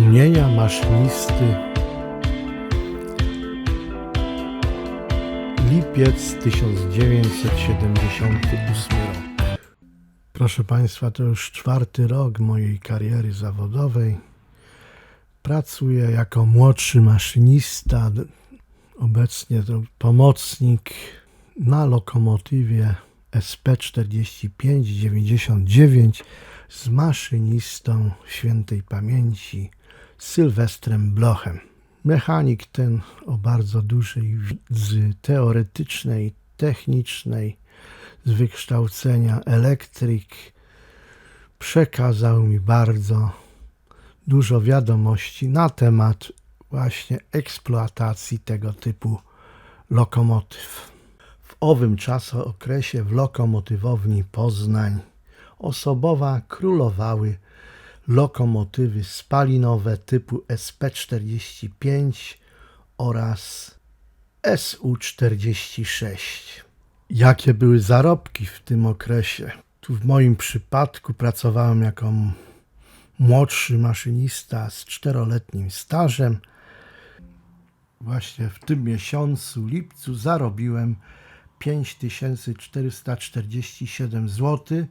Wspomnienia maszynisty. Lipiec 1978 rok. Proszę Państwa, to już czwarty rok mojej kariery zawodowej. Pracuję jako młodszy maszynista, obecnie to pomocnik na lokomotywie SP4599 z maszynistą świętej pamięci Sylwestrem Blochem. Mechanik ten o bardzo dużej wiedzy teoretycznej, technicznej, z wykształcenia elektryk, przekazał mi bardzo dużo wiadomości na temat właśnie eksploatacji tego typu lokomotyw. W owym czasookresie w lokomotywowni Poznań osobowa królowały lokomotywy spalinowe typu SP45 oraz SU46. Jakie były zarobki w tym okresie? Tu w moim przypadku pracowałem jako młodszy maszynista z czteroletnim stażem. Właśnie w tym miesiącu, lipcu, zarobiłem 5447 zł,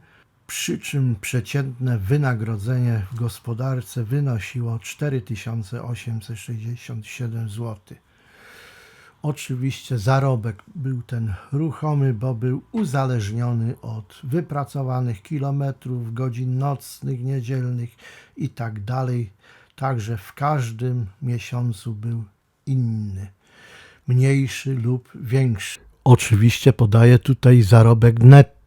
przy czym przeciętne wynagrodzenie w gospodarce wynosiło 4867 zł. Oczywiście zarobek był ten ruchomy, bo był uzależniony od wypracowanych kilometrów, godzin nocnych, niedzielnych i tak. Także w każdym miesiącu był inny, mniejszy lub większy. Oczywiście podaję tutaj zarobek netto.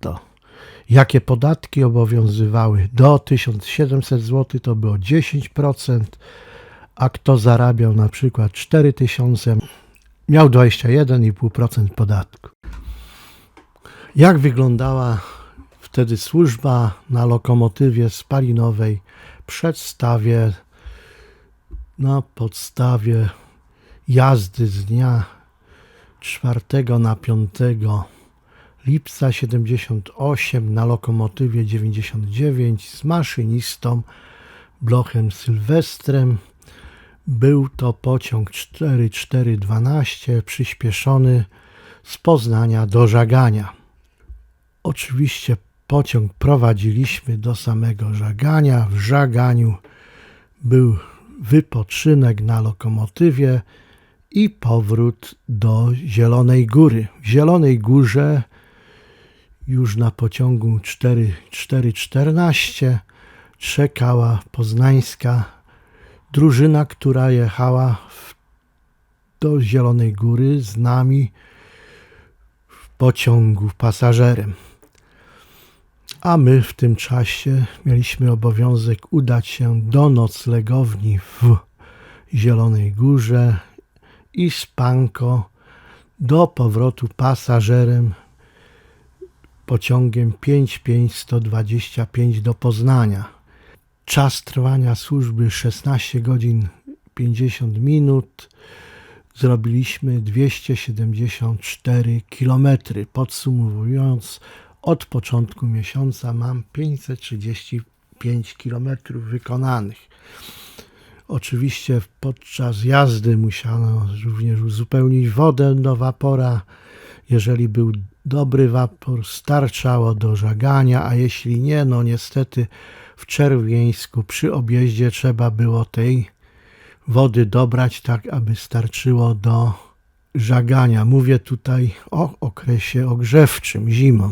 Jakie podatki obowiązywały? Do 1700 zł to było 10%, a kto zarabiał na przykład 4000 miał 21,5% podatku. Jak wyglądała wtedy służba na lokomotywie spalinowej? Przedstawię na podstawie jazdy z dnia 4 na 5 lipca 78 na lokomotywie 99 z maszynistą Blochem Sylwestrem. Był to pociąg 4412 przyspieszony z Poznania do Żagania. Oczywiście pociąg prowadziliśmy do samego Żagania. W Żaganiu był wypoczynek na lokomotywie i powrót do Zielonej Góry. W Zielonej Górze już na pociągu 4414 czekała poznańska drużyna, która jechała do Zielonej Góry z nami w pociągu pasażerem. A my w tym czasie mieliśmy obowiązek udać się do noclegowni w Zielonej Górze i z Panko do powrotu pasażerem pociągiem 55125 do Poznania. Czas trwania służby 16 godzin 50 minut. Zrobiliśmy 274 km. Podsumowując, od początku miesiąca mam 535 km wykonanych. Oczywiście podczas jazdy musiano również uzupełnić wodę do wapora. Jeżeli był dobry wapor, starczało do żagania, a jeśli nie, no niestety w Czerwieńsku przy objeździe trzeba było tej wody dobrać tak, aby starczyło do żagania. Mówię tutaj o okresie ogrzewczym, zimą.